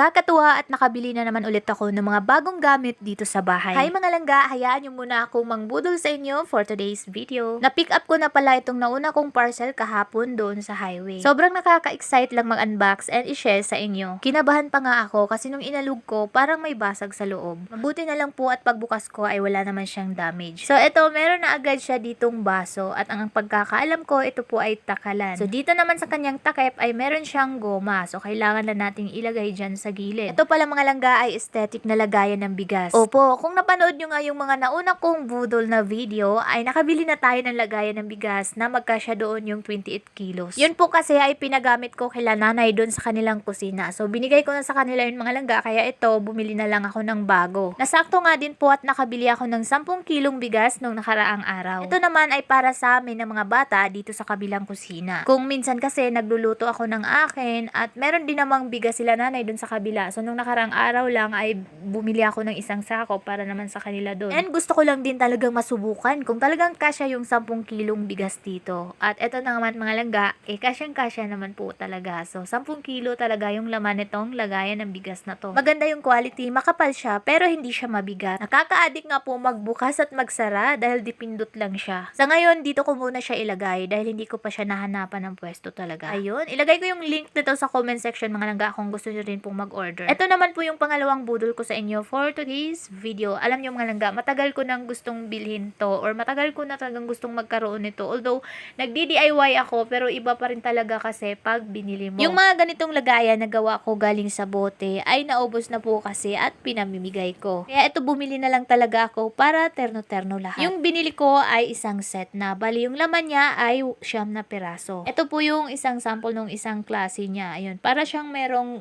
Nakakatuwa at nakabili na naman ulit ako ng mga bagong gamit dito sa bahay. Hi mga langga, hayaan nyo muna akong mangbudol sa inyo for today's video. Na-pick up ko na pala itong nauna kong parcel kahapon doon sa highway. Sobrang nakaka-excite lang mag-unbox and i-share sa inyo. Kinabahan pa nga ako kasi nung inalug ko, parang may basag sa loob. Mabuti na lang po at pagbukas ko ay wala naman siyang damage. So ito, meron na agad siya ditong baso at ang pagkakaalam ko, ito po ay takalan. So dito naman sa kanyang takip ay meron siyang goma. So kailangan na nating ilagay dyan sa gilid. Ito pala mga langga ay aesthetic na lagayan ng bigas. Opo, kung napanood nyo nga yung mga nauna kong budol na video, ay nakabili na tayo ng lagayan ng bigas na magkasya doon yung 28 kilos. Yun po kasi ay pinagamit ko kila nanay doon sa kanilang kusina. So binigay ko na sa kanila yung mga langga, kaya ito, bumili na lang ako ng bago. Nasakto nga din po at nakabili ako ng 10 kilong bigas nung nakaraang araw. Ito naman ay para sa amin ng mga bata dito sa kabilang kusina. Kung minsan kasi nagluluto ako ng akin at meron din namang bigas sila nanay dun sa kabila. So nung nakaraang araw lang ay bumili ako ng isang sako para naman sa kanila doon. And gusto ko lang din talagang masubukan kung talagang kasya yung 10 kilong bigas dito. At eto na naman mga langga, eh kasyang kasya naman po talaga. So 10 kilo talaga yung laman nitong lagayan ng bigas na to. Maganda yung quality, makapal siya pero hindi siya mabigat. Nakaka-addict nga po magbukas at magsara dahil dipindot lang siya. Sa ngayon, dito ko muna siya ilagay dahil hindi ko pa siya nahanapan ng pwesto talaga. Ayun, ilagay ko yung link nito sa comment section mga langga kung gusto nyo rin pong mag-order. Ito naman po yung pangalawang budol ko sa inyo for today's video. Alam nyo mga langga, matagal ko nang gustong bilhin to or matagal ko na talagang gustong magkaroon nito. Although, nag-DIY ako pero iba pa rin talaga kasi pag binili mo. Yung mga ganitong lagayan na gawa ko galing sa bote ay naubos na po kasi at pinamimigay ko. Kaya ito bumili na lang talaga ako para terno-terno lahat. Yung binili ko ay isang set na. Bali, yung laman niya ay siyam na piraso. Ito po yung isang sample ng isang klase niya. Ayun, para siyang merong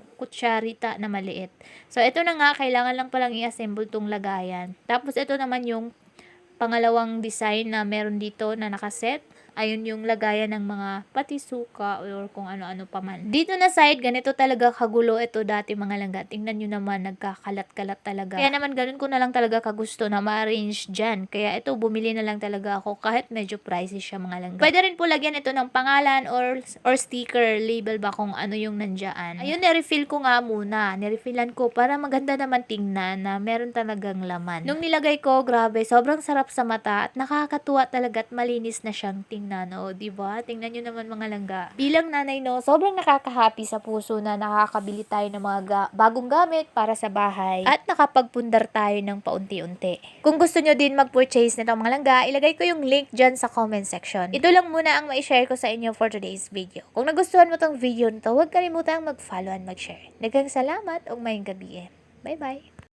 kutsarita na maliit. So, ito na nga, kailangan lang palang i-assemble tong lagayan. Tapos, ito naman yung pangalawang design na meron dito na nakaset. Ayun yung lagayan ng mga pati suka or kung ano-ano pa man. Dito na side, ganito talaga kagulo ito dati mga langga. Tingnan nyo naman, nagkakalat-kalat talaga. Kaya naman ganun ko na lang talaga kagusto na ma-arrange dyan. Kaya ito, bumili na lang talaga ako kahit medyo pricey siya mga langga. Pwede rin po lagyan ito ng pangalan or, or sticker, label ba kung ano yung nandyan. Ayun, nirefill ko nga muna. Nirefillan ko para maganda naman tingnan na meron talagang laman. Nung nilagay ko, grabe, sobrang sarap sa mata at nakakatuwa talaga at malinis na siyang tingnan. O, di ba? Tingnan nyo naman mga langga. Bilang nanay, no, sobrang nakaka-happy sa puso na nakakabili tayo ng mga ga- bagong gamit para sa bahay at nakapagpundar tayo ng paunti-unti. Kung gusto nyo din mag-purchase nito mga langga, ilagay ko yung link dyan sa comment section. Ito lang muna ang ma-share ko sa inyo for today's video. Kung nagustuhan mo tong video nito, huwag kalimutang mag-follow and mag-share. Daghang salamat ug mayong gabi. Bye-bye!